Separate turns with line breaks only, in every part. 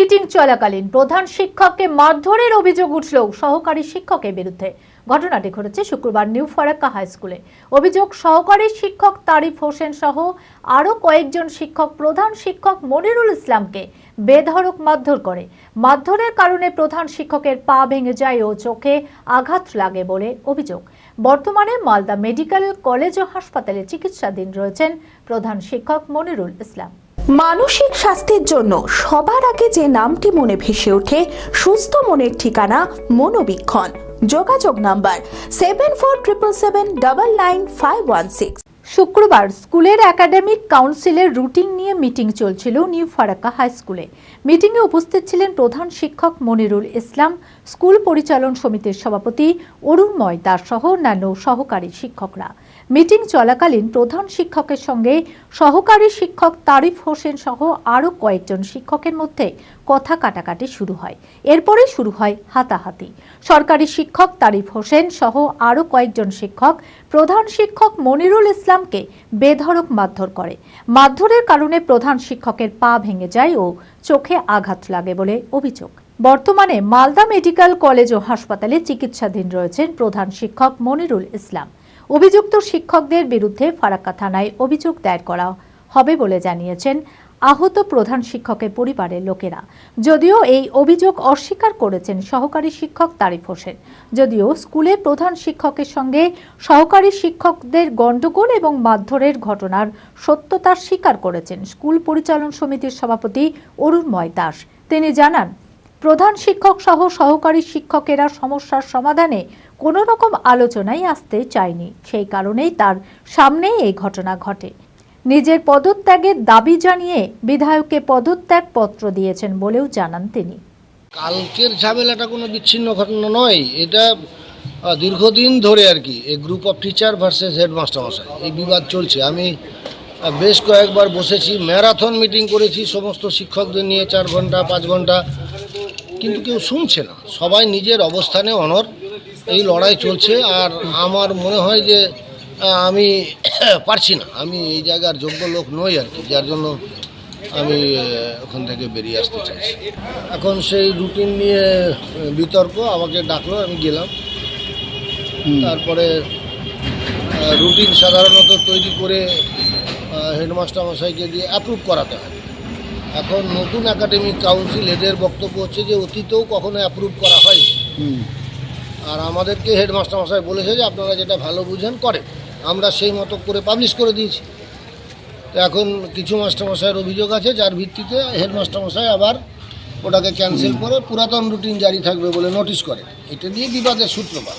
Meeting চলাকালীন প্রধান শিক্ষককে মারধরের অভিযোগ উঠল সহকারী শিক্ষকের বিরুদ্ধে। ঘটনাটি ঘটেছে শুক্রবার নিউ ফারাক্কা হাই স্কুলে। অভিযোগ, সহকারী শিক্ষক তারিফ হোসেন সহ আরও কয়েকজন শিক্ষক প্রধান শিক্ষক মনিরুল ইসলামকে বেধড়ক মারধর করে। মারধরের কারণে প্রধান শিক্ষকের পা ভেঙে যায় ও চোখে আঘাত লাগে বলে অভিযোগ। বর্তমানে মালদা মেডিকেল কলেজ ও হাসপাতালে চিকিৎসাধীন রয়েছেন প্রধান শিক্ষক মনিরুল ইসলাম।
মানসিক স্বাস্থ্যের জন্য সবার আগে যে নামটি মনে ভেসে ওঠে, সুস্থ মনের ঠিকানা মনোবীক্ষণ। যোগাযোগ number seven four triple seven double nine five one six
শুক্রবার স্কুলের একাডেমিক কাউন্সিলের রুটিন নিয়ে মিটিং চলছিল নিউ ফারাক্কা হাই স্কুলে। মিটিংয়ে উপস্থিত ছিলেন প্রধান শিক্ষক মনিরুল ইসলাম, স্কুল পরিচালন সমিতির সভাপতি অরুণময় দাস সহ অন্যান্য সহকারী শিক্ষকরা। মিটিং চলাকালীন প্রধান শিক্ষকের সঙ্গে সহকারী শিক্ষক তারিফ হোসেন সহ আরও কয়েকজন শিক্ষকের মধ্যে কথা কাটাকাটি শুরু হয়। এরপরে শুরু হয় হাতাহাতি। সরকারি শিক্ষক তারিফ হোসেন সহ আরও কয়েকজন শিক্ষক প্রধান শিক্ষক মনিরুল ইসলামকে বেধড়ক মারধর করে। মারধরের কারণে প্রধান শিক্ষকের পা ভেঙে যায় ও চোখে আঘাত লাগে বলে অভিযোগ। বর্তমানে মালদা মেডিকেল কলেজ ও হাসপাতালে চিকিৎসাধীন রয়েছেন প্রধান শিক্ষক মনিরুল ইসলাম। অভিযুক্ত শিক্ষকদের বিরুদ্ধে ফারাক্কা থানায় অভিযোগ দায়ের করা হবে বলে জানিয়েছেন আহত প্রধান শিক্ষকের পরিবারের লোকেরা। যদিও এই অভিযোগ অস্বীকার করেছেন সহকারী শিক্ষক তারিফ হোসেন। যদিও স্কুলে প্রধান শিক্ষকের সঙ্গে সহকারী শিক্ষকদের গণ্ডগোল এবং মারধরের ঘটনার সত্যতা স্বীকার করেছেন স্কুল পরিচালন সমিতির সভাপতি অরুণময় দাস। তিনি জানান প্রধান শিক্ষক সহ সহকারী শিক্ষকেরা সমস্যার সমাধানে কোনো রকম আলোচনায় আসতে চায়নি। সেই কারণেই তার সামনেই এই ঘটনা ঘটে। নিজের পদত্যাগের দাবি জানিয়ে বিধায়ককে পদত্যাগ পত্র দিয়েছেন বলেও জানান তিনি।
কালকের ঝামেলাটা কোনো বিচ্ছিন্ন ঘটনা নয়। এটা দীর্ঘদিন ধরে আর কি এই group of teacher versus headmaster মশাই। এই বিবাদ চলছে। আমি বেশ কয়েকবার বসেছি ম্যারাথন মিটিং করেছি, সমস্ত শিক্ষকদের নিয়ে চার ঘণ্টা, পাঁচ ঘণ্টা। কিন্তু কেউ শুনছে না। সবাই নিজের অবস্থানে অনর। এই লড়াই চলছে আর আমার মনে হয় যে আমি পারছি না। আমি এই জায়গার যোগ্য লোক নই আর কি যার জন্য আমি ওখান থেকে বেরিয়ে আসতে চাইছি। এখন সেই রুটিন নিয়ে বিতর্ক আমাকে ডাকলো আমি গেলাম। তারপরে রুটিন সাধারণত তৈরি করে হেডমাস্টার মশাইকে দিয়ে অ্যাপ্রুভ করাতে হয়। এখন নতুন একাডেমিক কাউন্সিল এদের বক্তব্য হচ্ছে যে অতীতেও কখনো অ্যাপ্রুভ করা হয়নি। আর আমাদেরকে হেডমাস্টার মশাই বলেছে যে আপনারা যেটা ভালো বুঝেন করেন। আমরা সেই মতো করে পাবলিশ করে দিয়েছি। তো এখন কিছু মাস্টারমশাইয়ের অভিযোগ আছে যার ভিত্তিতে হেডমাস্টার মশাই আবার ওটাকে ক্যান্সেল করে পুরাতন রুটিন জারি থাকবে বলে নোটিশ করে। এটা নিয়ে বিবাদের সূত্রপাত।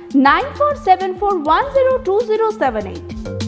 9474102078.